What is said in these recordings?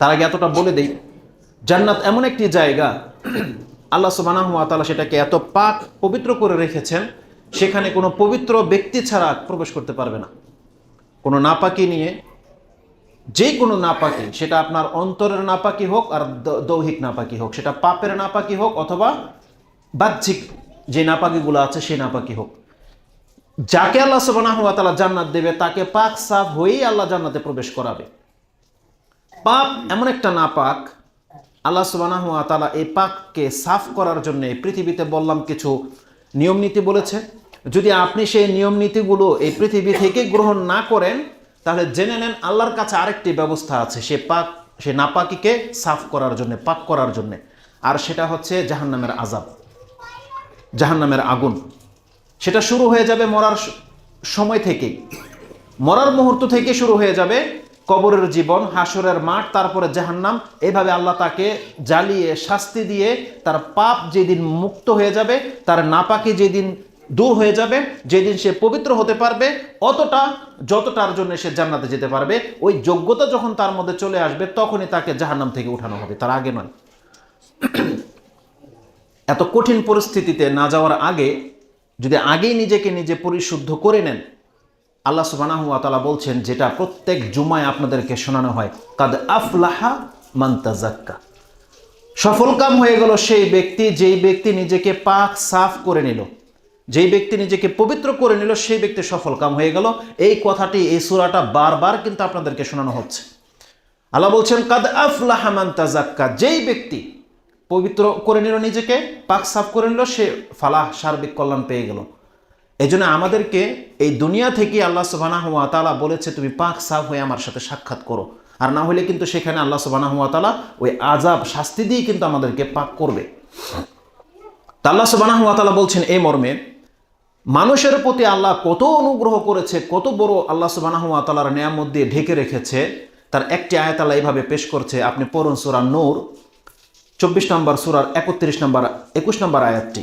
তার আগে এতটা বলে দেই, জান্নাত এমন একটি জায়গা, আল্লাহ সুবানাহু তাআলা সেটাকে এত পাক, পবিত্র করে রেখেছেন, সেখানে কোনো পবিত্র ব্যক্তি ছাড়া প্রবেশ করতে পারবে না। কোনো নাপাকি নিয়ে যে কোনো নাপাকি, সেটা আপনার অন্তরের নাপাকি হোক আর দৈহিক নাপাকি হোক, সেটা পাপের নাপাকি হোক অথবা বাহ্যিক যে নাপাকিগুলো আছে সেই নাপাকি হোক। যাকে আল্লাহ তাআলা জান্নাত দেবে, তাকে পাক সাফ হয়েই আল্লাহ জান্নাতে প্রবেশ করাবে। পাপ এমন একটা নাপাক, আল্লাহ সুবহানাহু ওয়া তাআলা এই পাককে সাফ করার জন্য পৃথিবীতে বললাম কিছু নিয়ম নীতি বলেছে। যদি আপনি সেই নিয়ম নীতিগুলো এই পৃথিবী থেকে গ্রহণ না করেন, তাহলে জেনে নেন আল্লাহর কাছে আরেকটি ব্যবস্থা আছে, সে পাক, সে নাপাকিকে সাফ করার জন্য, পাক করার জন্য। আর সেটা হচ্ছে জাহান্নামের আজাব জাহান্নামের আগুন। সেটা শুরু হয়ে যাবে মরার সময় থেকেই। মরার মুহূর্ত থেকে শুরু হয়ে যাবে কবরের জীবন, হাসরের মাঠ, তারপরে জাহান্নাম। এভাবে আল্লাহ তাকে জ্বালিয়ে, শাস্তি দিয়ে তার পাপ যেদিন মুক্ত হয়ে যাবে, তার নাপাকি যেদিন দূর হয়ে যাবে, যেদিন সে পবিত্র হতে পারবে, অতটা যতটার জন্য সে জান্নাতে যেতে পারবে, ওই যোগ্যতা যখন তার মধ্যে চলে আসবে, তখনই তাকে জাহান্নাম থেকে উঠানো হবে, তার আগে নয়। এত কঠিন পরিস্থিতিতে না যাওয়ার আগে, যদি আগেই নিজেকে নিজে পরিশুদ্ধ করে নেন আল্লাহ সুবহানাহু ওয়া তাআলা বলছেন, যেটা প্রত্যেক জুমায় আপনাদেরকে শোনানো হয়, কাদ আফলাহা মান তাজাক্কা সফল কাম হয়ে গেল সেই ব্যক্তি, যেই ব্যক্তি নিজেকে পাক সাফ করে নিল। যেই ব্যক্তি নিজেকে পবিত্র করে নিল, সেই ব্যক্তি সফল কাম হয়ে গেল। এই কথাটি, এই সূরাটা বারবার কিন্তু আপনাদেরকে শোনানো হচ্ছে। আল্লাহ বলছেন, কাদ আফলাহা মান তাজাক্কা যেই ব্যক্তি পবিত্র করে নিল নিজেকে, পাক সাফ করে নিল, সে ফালাহ, সার্বিক কল্যাণ পেয়ে গেল। এই জন্য আমাদেরকে এই দুনিয়া থেকে আল্লাহ সুবাহ তাআলা বলেছে, তুমি পাক সাফ হয়ে আমার সাথে সাক্ষাৎ করো। আর না হলে কিন্তু সেখানে আল্লাহ সুবাহ তাআলা ওই আজাব শাস্তি দিয়ে কিন্তু আমাদেরকে পাক করবে। তা আল্লাহ সুবাহ ওয়া তাআলা বলছেন এই মর্মে, মানুষের প্রতি আল্লাহ কত অনুগ্রহ করেছে, কত বড় আল্লাহ সুবাহ ওয়া তাআলার নিয়ামত দিয়ে ঢেকে রেখেছে। তার একটি আয়াত আল্লাহ এইভাবে পেশ করছে, আপনি পড়ুন সূরা নূর, চব্বিশ নম্বর সুরার একত্রিশ নম্বর, একুশ নম্বর আয়াতটি।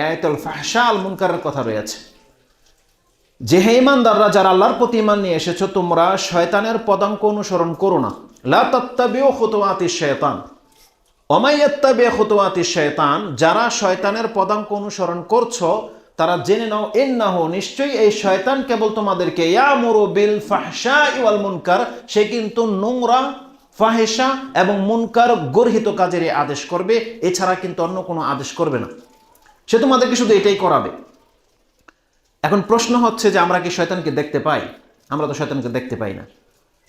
আয়াতুল ফাহশা আল মুনকারের কথা রয়েছে। যে হে ইমানদাররা যারা আল্লাহর প্রতি ইমান নিয়ে এসেছ, তোমরা শয়তানের পদাঙ্ক অনুসরণ করো না। লা তাত্তাবিউ খুতুওয়াতিশ শয়তান। অমাইয়াত্তাবে খুতুওয়াতি শয়তান, যারা শয়তানের পদাঙ্ক অনুসরণ করছ, তারা জেনে নাও, ইন্নাহ নিশ্চয়ই এই শয়তান কেবল তোমাদেরকে, ইয়ামুরু বিল ফাহশা ওয়াল মুনকার, সে কিন্তু নোংরা ফাহেসা এবং মুনকার গর্হিত কাজের আদেশ করবে, এছাড়া কিন্তু অন্য কোনো আদেশ করবে না। সে তোমাদেরকে শুধু এটাই করাবে। এখন প্রশ্ন হচ্ছে যে আমরা কি শয়তানকে দেখতে পাই? আমরা তো শয়তানকে দেখতে পাই না।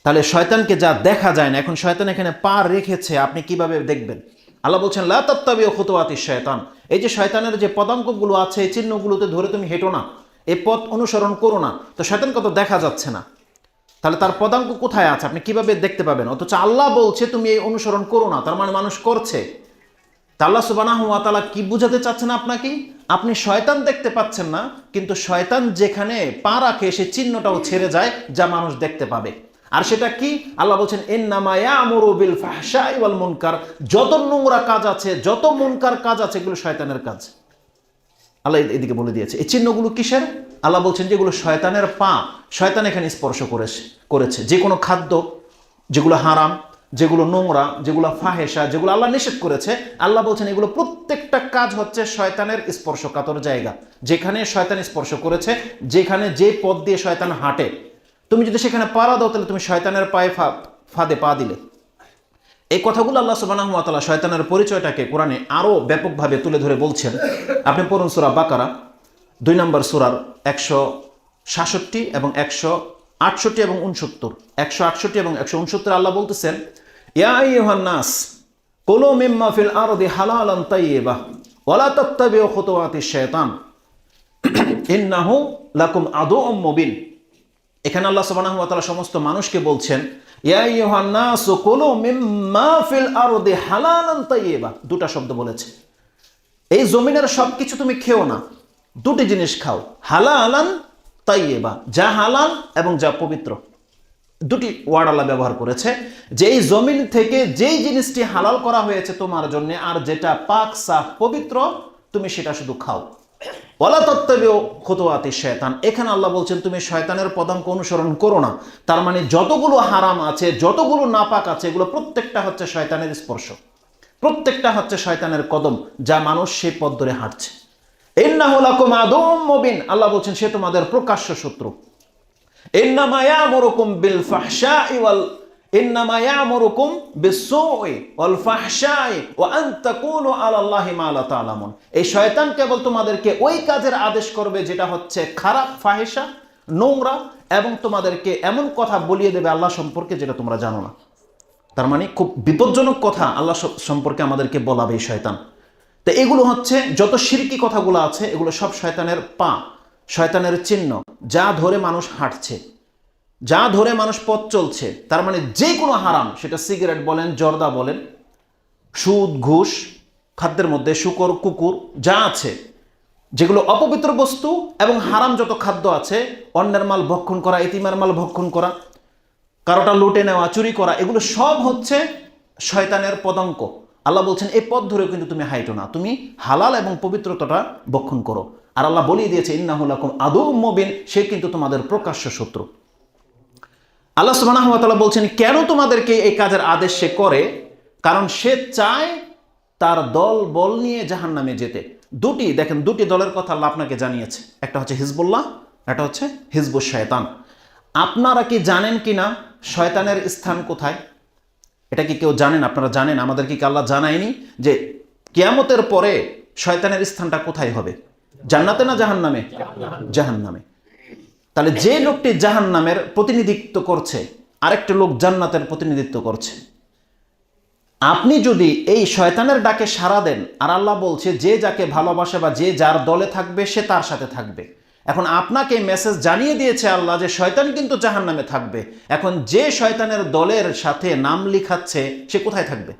তাহলে শয়তানকে যা দেখা যায় না, এখন শয়তান এখানে পা রেখেছে, আপনি কীভাবে দেখবেন? আল্লাহ বলছেন, লা তত্তাবি খুতুয়াতি শয়তান। এই যে শয়তানের যে পদাঙ্কগুলো আছে, এই চিহ্নগুলোতে ধরে তুমি হেঁটো না। এই পথ অনুসরণ করো না। তো শয়তানকে তো দেখা যাচ্ছে না। তাহলে তার পদাঙ্ক কোথায় আছে? আপনি কীভাবে দেখতে পাবেন? অথচ আল্লাহ বলছে, তুমি এই অনুসরণ করো না। তার মানে মানুষ করছে। তা আল্লাহ সুবানাহু ওয়া কি বুঝাতে চাচ্ছেন আপনাকে? আপনি শয়তান দেখতে পাচ্ছেন না, কিন্তু শয়তান যেখানে পা রাখে, সে চিহ্নটাও ছেড়ে যায় যা মানুষ দেখতে পাবে। আর সেটা কি? আল্লাহ বলছেন এন্নামা ইয়ামুরু বিল ফাহশাই ওয়াল মুনকার। যত নোংরা কাজ আছে, যত মুনকার কাজ আছে, এগুলো শয়তানের কাজ। আল্লাহ এদিকে বলে দিয়েছে, এই চিহ্নগুলো কিসের? আল্লাহ বলছেন যেগুলো শয়তানের পা। শয়তান এখানে স্পর্শ করেছে করেছে। যে কোনো খাদ্য যেগুলো হারাম যেগুলো নোংরা, যেগুলো ফাহেসা যেগুলো আল্লাহ নিষেধ করেছে, আল্লাহ বলছেন এগুলো প্রত্যেকটা কাজ হচ্ছে শয়তানের স্পর্শকাতর জায়গা। যেখানে শয়তান স্পর্শ করেছে, যেখানে যে পথ দিয়ে শয়তান হাঁটে। তুমি যদি সেখানে পাড়া দাও, তাহলে তুমি শয়তানের পায়ে ফা, ফাঁদে পা দিলে। এই কথাগুলো আল্লাহ সুবহানাহু ওয়া শয়তানের পরিচয়টাকে কোরআনে আরও ব্যাপকভাবে তুলে ধরে বলছেন। আপনি পড়ুন সূরা বাকারা, দুই নম্বর সুরার একশো সাতষট্টি এবং একশো আটষট্টি এবং উনসত্তর। একশো আটষট্টি এবং একশো উনসত্তর আল্লাহ বলতেছেন, ইয়া আইয়ুহান নাস, কুলু মিম্মা ফিল আরদি হালালান তাইয়্যিবা ওয়ালা তাত্তাবিউ খুতুওয়াতিশ শাইতান, ইন্নাহু লাকুম আদুউম মুবিন। এখানে আল্লাহ সুবহানাহু ওয়া সমস্ত মানুষকে বলছেন, ইয়া নাসু, কুলু মিম্মা ফিল আরদি হালালান তাইয়্যিবা দুটা শব্দ বলেছে। এই জমিনের সবকিছু তুমি খেও না, দুটি জিনিস খাও, হালালান তাইয়্যিবা, যা হালাল এবং যা পবিত্র। দুটি ওয়ার্ড আল্লাহ ব্যবহার করেছে। যে এই জমিন থেকে যেই জিনিসটি হালাল করা হয়েছে তোমার জন্য, আর যেটা পাক, সাফ, পবিত্র, তুমি সেটা শুধু খাও। ওলা তত্ত্বেও খতুয়াতি শয়তান এখানে আল্লাহ বলছেন, তুমি শয়তানের পদাঙ্ক অনুসরণ করো না। তার মানে যতগুলো হারাম আছে, যতগুলো নাপাক আছে, এগুলো প্রত্যেকটা হচ্ছে শয়তানের স্পর্শ। প্রত্যেকটা হচ্ছে শয়তানের কদম, যা মানুষ সেই পথ ধরে হাঁটছে। মুবিন। আল্লাহ বলছেন, সে তোমাদের প্রকাশ্য শত্রু। এই শয়তান কেবল তোমাদেরকে ওই কাজের আদেশ করবে, যেটা হচ্ছে খারাপ ফাহিশা, নোংরা, এবং তোমাদেরকে এমন কথা বলিয়ে দেবে আল্লাহ সম্পর্কে যেটা তোমরা জানো না। তার মানে খুব বিপজ্জনক কথা আল্লাহ সম্পর্কে আমাদেরকে বলাবে এই শয়তান। তো এগুলো হচ্ছে যত শিরকি কথাগুলো আছে, এগুলো সব শয়তানের পা, শয়তানের চিহ্ন, যা ধরে মানুষ হাঁটছে, যা ধরে মানুষ পথ চলছে, তার মানে যে কোনো হারাম, সেটা সিগারেট বলেন, জর্দা বলেন, সুদ, ঘুষ, খাদ্যের মধ্যে শুকর, কুকুর, যা আছে, যেগুলো অপবিত্র বস্তু এবং হারাম যত খাদ্য আছে, অন্যের মাল ভক্ষণ করা, এতিমের মাল ভক্ষণ করা, কারোটা লুটে নেওয়া, চুরি করা, এগুলো সব হচ্ছে শয়তানের পদাঙ্ক। আল্লাহ বলছেন এই পথ ধরেও কিন্তু তুমি হাইটো না। তুমি হালাল এবং পবিত্রতাটা বক্ষণ করো। আর আল্লাহ বলিয়ে দিয়েছে ইন্নাহুলাকুম আদৌ মবিন, সে কিন্তু তোমাদের প্রকাশ্য শত্রু। আল্লাহ তাআলা বলছেন, কেন তোমাদেরকে এই কাজের আদেশ সে করে? কারণ সে চায় তার দল বল নিয়ে জাহান্নামে যেতে। দুটি, দেখেন, দুটি দলের কথা আল্লাহ আপনাকে জানিয়েছে। একটা হচ্ছে হিজবুল্লাহ, একটা হচ্ছে হিজবুল শয়তান। আপনারা কি জানেন কি না শয়তানের স্থান কোথায়? এটা কি কেউ জানেন? আপনারা জানেন? আমাদেরকে কি আল্লাহ জানায়নি যে কিয়ামতের পরে শয়তানের স্থানটা কোথায় হবে? জান্নাতে না জাহান্নামে? জাহান্নামে। তাহলে যে লোকটি জাহান্নামের প্রতিনিধিত্ব করছে, আরেকটা লোক জান্নাতের প্রতিনিধিত্ব করছে। আপনি যদি এই শয়তানের ডাকে সাড়া দেন, আর আল্লাহ বলছে, যে যাকে ভালোবাসে বা যে যার দলে থাকবে, সে তার সাথে থাকবে। এখন আপনাকে মেসেজ জানিয়ে দিয়েছে আল্লাহ যে শয়তান কিন্তু জাহান্নামে থাকবে। এখন যে শয়তানের দলের সাথে নাম লিখাচ্ছে, সে কোথায় থাকবে?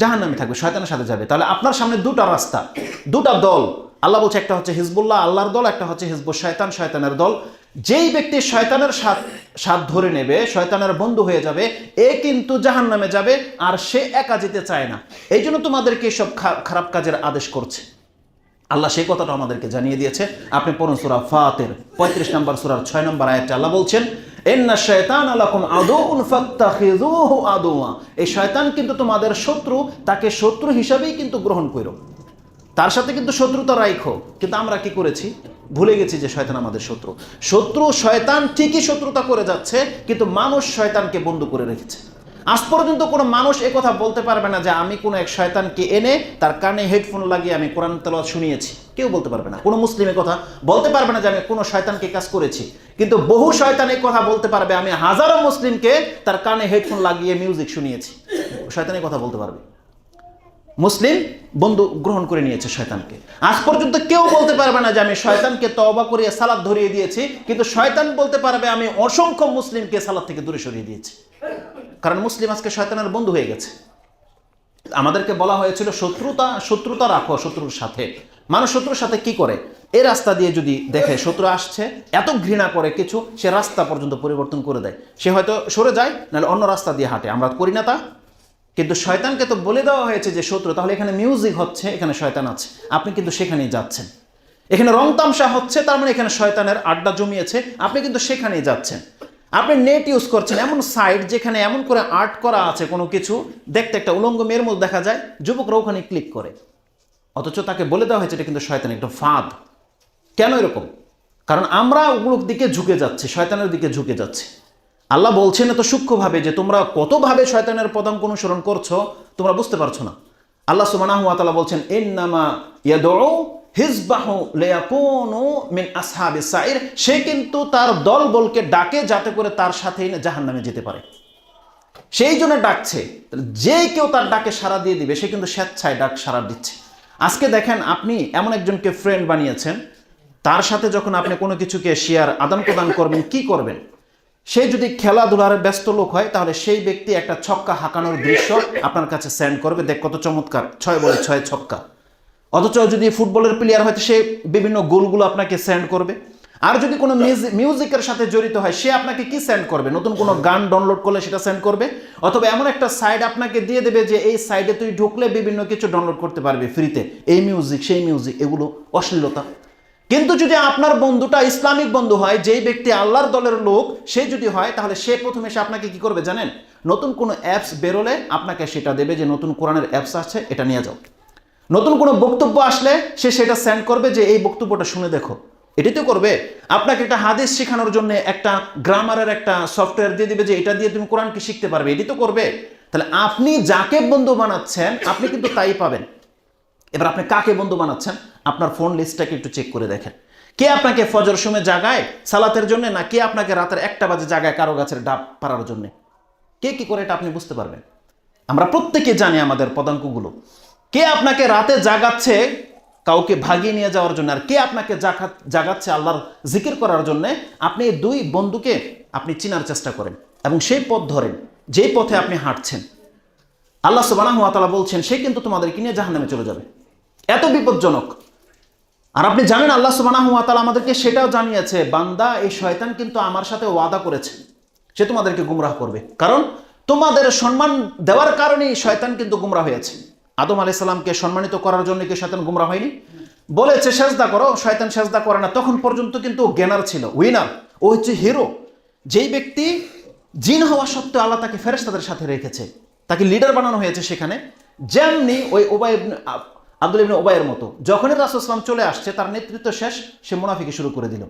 জাহান্নামে থাকবে, শয়তানের সাথে যাবে। তাহলে আপনার সামনে দুটা রাস্তা, দুটা দল। আল্লাহ বলছে, একটা হচ্ছে হিজবুল্লাহ, আল্লাহর দল, একটা হচ্ছে হিজবুল শয়তান, শয়তানের দল। যেই ব্যক্তি শয়তানের সাথ সাথ ধরে নেবে, শয়তানের বন্ধু হয়ে যাবে, এ কিন্তু জাহান্নামে যাবে, আর সে একা যেতে চায় না। এই জন্য তোমাদেরকে সব খারাপ কাজের আদেশ করছে। আল্লাহ সেই কথাটা আমাদেরকে জানিয়ে দিয়েছে। আপনি পড়ুন সুরা ফাতের, পঁয়ত্রিশ নম্বর সুরার ছয় নম্বর আয়াতটা আল্লাহ বলছেন শয়তান এই শয়তান কিন্তু তোমাদের শত্রু, তাকে শত্রু হিসাবেই কিন্তু গ্রহণ করো তার সাথে কিন্তু শত্রুতা রাইখো। কিন্তু আমরা কি করেছি? ভুলে গেছি যে শয়তান আমাদের শত্রু। শত্রু শয়তান ঠিকই শত্রুতা করে যাচ্ছে, কিন্তু মানুষ শয়তানকে বন্ধু করে রেখেছে। আজ পর্যন্ত কোনো মানুষ এ কথা বলতে পারবে না যে আমি কোনো এক শয়তানকে এনে তার কানে হেডফোন লাগিয়ে আমি কোরআন তেলাওয়াত শুনিয়েছি। কেউ বলতে পারবে না। কোনো মুসলিমের কথা বলতে পারবে না যে আমি কোনো শয়তানকে কাজ করেছি। কিন্তু বহু শয়তান এই কথা বলতে পারবে, আমি হাজারো মুসলিমকে তার কানে হেডফোন লাগিয়ে মিউজিক শুনিয়েছি। শয়তানের কথা বলতে পারবে। মুসলিম বন্ধু গ্রহণ করে নিয়েছে শয়তানকে। আজ পর্যন্ত কেউ বলতে পারবে না যে আমি শয়তানকে তওবা করিয়ে সালাদ ধরিয়ে দিয়েছি, কিন্তু শয়তান বলতে পারবে আমি অসংখ্য মুসলিমকে সালাদ থেকে দূরে সরিয়ে দিয়েছি। কারণ মুসলিম আজকে শয়তানের বন্ধু হয়ে গেছে। আমাদেরকে বলা হয়েছিল শত্রুতা শত্রুতা রাখো শত্রুর সাথে। মানুষ শত্রুর সাথে কি করে? এই রাস্তা দিয়ে যদি দেখে শত্রু আসছে, এত ঘৃণা করে কিছু, সে রাস্তা পর্যন্ত পরিবর্তন করে দেয়। সে হয়তো সরে যায়, নাহলে অন্য রাস্তা দিয়ে হাঁটে। আমরা করি না তা। কিন্তু শয়তানকে তো বলে দেওয়া হয়েছে যে, শত্রু, তাহলে এখানে মিউজিক হচ্ছে, এখানে শয়তান আছে। আপনি কিন্তু সেখানেই যাচ্ছেন। এখানে রং তামসা হচ্ছে, তার মানে এখানে শয়তানের আড্ডা জমিয়েছে। আপনি কিন্তু সেখানেই যাচ্ছেন। আপনি নেট ইউজ করছেন, এমন সাইট যেখানে এমন করে আর্ট করা আছে কোনো কিছু, দেখতে একটা উলঙ্গ মেয়ের মধ্যে দেখা যায় যুবকরা ওখানে ক্লিক করে। অথচ তাকে বলে দেওয়া হয়েছে এটা কিন্তু শয়তান একটা ফাঁদ। কেন এরকম? কারণ আমরা ওগুলোর দিকে ঝুঁকে যাচ্ছি, শয়তানের দিকে ঝুঁকে যাচ্ছি। আল্লাহ বলছেন এত সূক্ষ্মভাবে যে তোমরা কতভাবে শয়তানের পদাঙ্ক অনুসরণ করছ, তোমরা বুঝতে পারছ না। আল্লাহ সুবহানাহু ওয়া তাআলা বলছেন, ইন্নামা ইয়াদউ হিজবাহু লিয়াকুনু মিন সাইর, সে কিন্তু তার দল বলকে ডাকে যাতে করে তার সাথেই জাহান্নামে যেতে পারে। সেই জন্য ডাকছে। যে কেউ তার ডাকে সাড়া দিয়ে দিবে, সে কিন্তু স্বেচ্ছায় ডাক সাড়া দিচ্ছে। আজকে দেখেন আপনি এমন একজনকে ফ্রেন্ড বানিয়েছেন, তার সাথে যখন আপনি কোনো কিছুকে শেয়ার আদান প্রদান করবেন, কি করবেন? সে যদি খেলাধুলার ব্যস্ত লোক হয়, তাহলে সেই ব্যক্তি একটা ছক্কা হাঁকানোর দৃশ্য আপনার কাছে সেন্ড করবে। দেখ কত চমৎকার, ছয় বলে ছয় ছক্কা। অথচ যদি ফুটবলের প্লেয়ার হয়তো সে বিভিন্ন গোলগুলো আপনাকে সেন্ড করবে। আর যদি কোনো মিউজি- মিউজিকের সাথে জড়িত হয়, সে আপনাকে কি সেন্ড করবে? নতুন কোনো গান ডাউনলোড করলে সেটা সেন্ড করবে? অথবা এমন একটা সাইড আপনাকে দিয়ে দেবে যে এই সাইডে তুই ঢুকলে বিভিন্ন কিছু ডাউনলোড করতে পারবে ফ্রিতে এই মিউজিক সেই মিউজিক এগুলো অশ্লীলতা। কিন্তু যদি আপনার বন্ধুটা ইসলামিক বন্ধু হয়, যেই ব্যক্তি আল্লাহর দলের লোক, সে যদি হয়, তাহলে সে প্রথমে সে আপনাকে কি করবে জানেন? নতুন কোনো অ্যাপস বেরোলে আপনাকে সেটা দেবে যে নতুন কোরআনের অ্যাপস আছে এটা নিয়ে যাও। নতুন কোনো বক্তব্য আসলে সে সেটা সেন্ড করবে যে এই বক্তব্যটা শুনে দেখো। এটাই তো করবে, আপনাকে একটা হাদিস শেখানোর জন্য একটা গ্রামারের একটা সফটওয়্যার দিয়ে দিবে যে এটা দিয়ে তুমি কোরআনকে শিখতে পারবে এটি তো করবে। তাহলে আপনি যাকে বন্ধু বানাচ্ছেন, আপনি কিন্তু তাই পাবেন। এবার আপনি কাকে বন্ধু বানাচ্ছেন? আপনার ফোন লিস্টটাকে একটু চেক করে দেখেন। কে আপনাকে ফজর সময় জাগায় সালাতের জন্য, না কে আপনাকে রাতের একটা বাজে জাগায় কারও গাছের ডাব পাড়ার জন্য? কে কি করে এটা আপনি বুঝতে পারবেন? আমরা প্রত্যেকে জানি আমাদের পদাঙ্কগুলো। কে আপনাকে রাতে জাগাচ্ছে কাউকে ভাগিয়ে নিয়ে যাওয়ার জন্য? আর কে আপনাকে জাগাচ্ছে আল্লাহর জিকির করার জন্য? আপনি এই দুই বন্ধুকে আপনি চিনার চেষ্টা করেন এবং সেই পথ ধরেন, যেই পথে আপনি হাঁটছেন। আল্লাহ সুবাহ বলছেন, সে কিন্তু তোমাদেরকে নিয়ে জাহান্নামে চলে যাবে। এত বিপজ্জনক। আর আপনি জানেন আল্লাহ সুবাহ আমাদেরকে সেটাও জানিয়েছে, বান্দা এই শয়তান কিন্তু আমার সাথে ওয়াদা করেছে, সে তোমাদেরকে গুমরাহ করবে। কারণ তোমাদের সম্মান দেওয়ার কারণেই শয়তান কিন্তু গুমরাহ হয়েছে। আদম আলি সাল্লামকে সম্মানিত করার জন্য কি শয়তান গুমরা হয়নি? বলেছে, সেজদা করো। শয়তান সেজদা করে না। তখন পর্যন্ত কিন্তু জ্ঞানার ছিল। উইনার ও হচ্ছে হিরো যেই ব্যক্তি জিন হওয়া সত্ত্বেও আল্লাহ তাকে ফেরেশতাদের সাথে রেখেছে। তাকে লিডার বানানো হয়েছে সেখানে। যেমনি ওই ওবাই আব্দুল ইবনে ওবাইয়ের মতো। যখনই রাসুলাম চলে আসছে, তার নেতৃত্ব শেষ। সে মুনাফিকে শুরু করে দিল।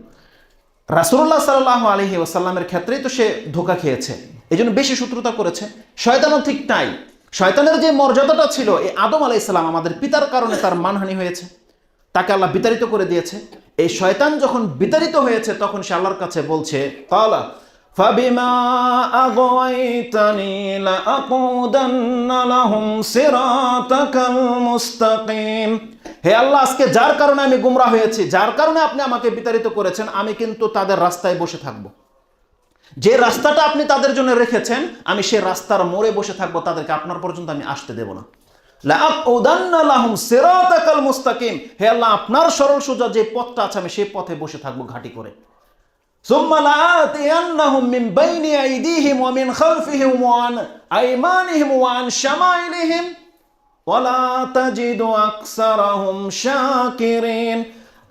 রাসুল্লাহ সাল্লাহ আলহি ওসাল্লামের ক্ষেত্রেই তো সে ধোকা খেয়েছে। এই জন্য বেশি শত্রুতা করেছে। শয়তানও ঠিক তাই। শয়তানের যে মর্যাদাটা ছিল এই আদম আলাই ইসলাম আমাদের পিতার কারণে তার মানহানি হয়েছে তাকে আল্লাহ বিতাড়িত করে দিয়েছে এই শয়তান যখন বিতাড়িত হয়েছে তখন সে আল্লাহর কাছে বলছে তালা فبما أغويتني لأقودن لهم صراطك المستقيم হে আল্লাহ আজকে যার কারণে আমি গুমরা হয়েছি যার কারণে আপনি আমাকে বিতাড়িত করেছেন আমি কিন্তু তাদের রাস্তায় বসে থাকব যে রাস্তাটা আপনি তাদের জন্য রেখেছেন আমি সেই রাস্তার মোড়ে বসে থাকবো তাদেরকে আপনার পর্যন্ত আমি আসতে দেব না লাআকুদান্না লাহুম সিরাতাকাল মুস্তাকিম হে আল্লাহ আপনার সরল সোজা যে পথটা আছে আমি সেই পথে বসে থাকবো ঘাটি করে ثم لآتينهم من بين أيديهم ومن خلفهم وعن أيمانهم وعن شمائلهم ولا تجد أكثرهم شاكرين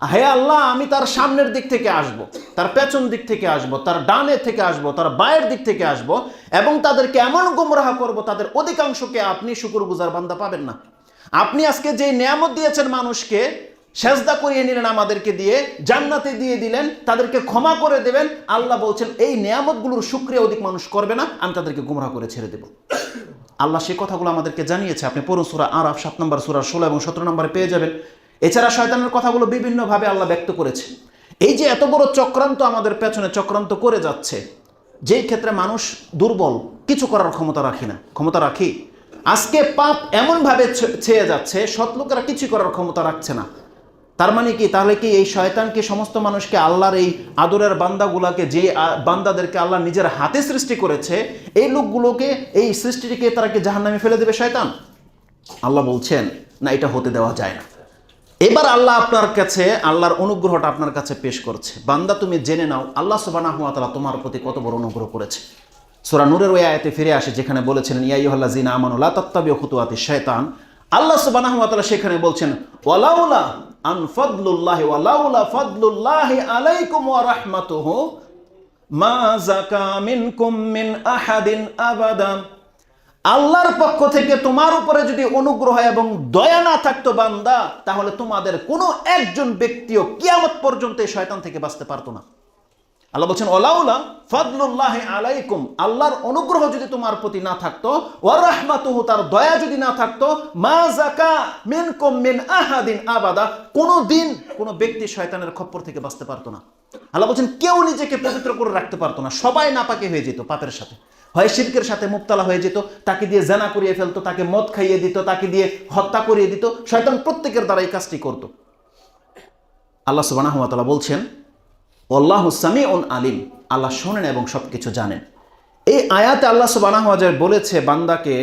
হে আল্লাহ, আমি তার সামনের দিক থেকে আসব, তার পেছন দিক থেকে আসব, তার ডানে থেকে আসব, তার বায়ের দিক থেকে আসব এবং তাদেরকে এমন গুমরাহ করব, তাদের অধিকাংশকে আপনি শুকুর গুজার বান্দা পাবেন না। আপনি আজকে যে নিয়ামত দিয়েছেন মানুষকে, সেজদা করিয়ে নিলেন আমাদেরকে দিয়ে, জান্নাতে দিয়ে দিলেন, তাদেরকে ক্ষমা করে দেবেন, আল্লাহ বলছেন, এই নিয়ামতগুলোর শুক্রিয়া অধিক মানুষ করবে না, আমি তাদেরকে গুমরাহ করে ছেড়ে দেব। আল্লাহ সেই কথাগুলো আমাদেরকে জানিয়েছে। আপনি পড়ুন সুরা আরাফ, সাত নম্বর সুরা ষোলো এবং সতেরো নম্বরে পেয়ে যাবেন। এছাড়া শয়তানের কথাগুলো বিভিন্নভাবে আল্লাহ ব্যক্ত করেছে। এই যে এত বড় চক্রান্ত আমাদের পেছনে চক্রান্ত করে যাচ্ছে, যেই ক্ষেত্রে মানুষ দুর্বল, কিছু করার ক্ষমতা রাখি না। ক্ষমতা রাখি? আজকে পাপ এমনভাবে ছেয়ে যাচ্ছে সৎ লোকেরা কিছু করার ক্ষমতা রাখছে না। তার মানে কি? তাহলে কি এই শয়তানকে, সমস্ত মানুষকে আল্লাহর এই আদরের বান্দাগুলাকে, যে বান্দাদেরকে আল্লাহ নিজের হাতে সৃষ্টি করেছে, এই লোকগুলোকে, এই সৃষ্টিটিকে তারা কি জাহান্নামে ফেলে দেবে শয়তান? আল্লাহ বলছেন, না, এটা হতে দেওয়া যায় না। এবার আল্লাহ আপনার কাছে, আল্লাহর অনুগ্রহটা আপনার কাছে পেশ করছে। বান্দা, তুমি জেনে নাও, আল্লাহ সুবহানাহু ওয়া তাআলা তোমার প্রতি কত বড় অনুগ্রহ করেছে। সোরা নূরের ওই আয়াতে ফিরে আসে, যেখানে বলেছিলেন ইয়া আইয়ুহাল্লাযিনা আমানু লা তাত্তাবিউ খুতুওয়াতি শাইতান। আল্লাহ সুবহানাহু ওয়া তাআলা সেখানে বলছেন, ওয়ালাউলা আন ফাদলুল্লাহি, ওয়ালাউলা ফাদলুল্লাহি আলাইকুম ওয়া রাহমাতুহু মা যাকা মিনকুম মিন আহাদিন আবাদা আল্লাহর পক্ষ থেকে তোমার উপরে যদি অনুগ্রহ এবং দয়া না থাকতো বান্দা, তাহলে তোমাদের কোনো একজন ব্যক্তিও কিয়ামত পর্যন্ত শয়তান থেকে বাঁচতে পারতো না। আল্লাহ বলছেন, ওলাউলা ফদলুল্লাহ আলাইকুম। আল্লাহর অনুগ্রহ যদি তোমার প্রতি না থাকতো ওয়ার রাহমাতুহু, তার দয়া যদি না থাকতো, মা জাকা মিনকুম মিন আহাদিন আবাদা, কোনো দিন কোনো ব্যক্তি শয়তানের খপ্পর থেকে বাঁচতে পারতো না। আল্লাহ বলছেন, কেউ নিজেকে পবিত্র করে রাখতে পারতো না, সবাই নাপাকে হয়ে যেত পাপের সাথে। হয় শিরকের সাথে মুক্তালা হয়ে যেত, তাকে দিয়ে জানা করিয়ে ফেলতো, তাকে মদ খাইয়ে দিত, তাকে দিয়ে হত্যা করিয়ে দিত, শয়তান প্রত্যেকের দ্বারা এই কাজটি করতো। আল্লাহ সুবহানাহু ওয়া বলছেন আল্লাহ সামিউন আলিম আল্লাহ শোনেন এবং সব কিছু জানেন। এই আয়াতে আল্লাহ সুবাহ বলেছে, বান্দাকে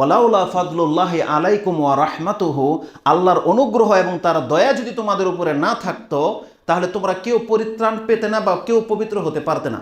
ওলাউলা ফাদলুল্লাহ আলাইকুম ওয়া রাহমাতুহু আল্লাহর অনুগ্রহ এবং তার দয়া যদি তোমাদের উপরে না থাকতো, তাহলে তোমরা কেউ পরিত্রাণ পেতে না বা কেউ পবিত্র হতে পারতে না।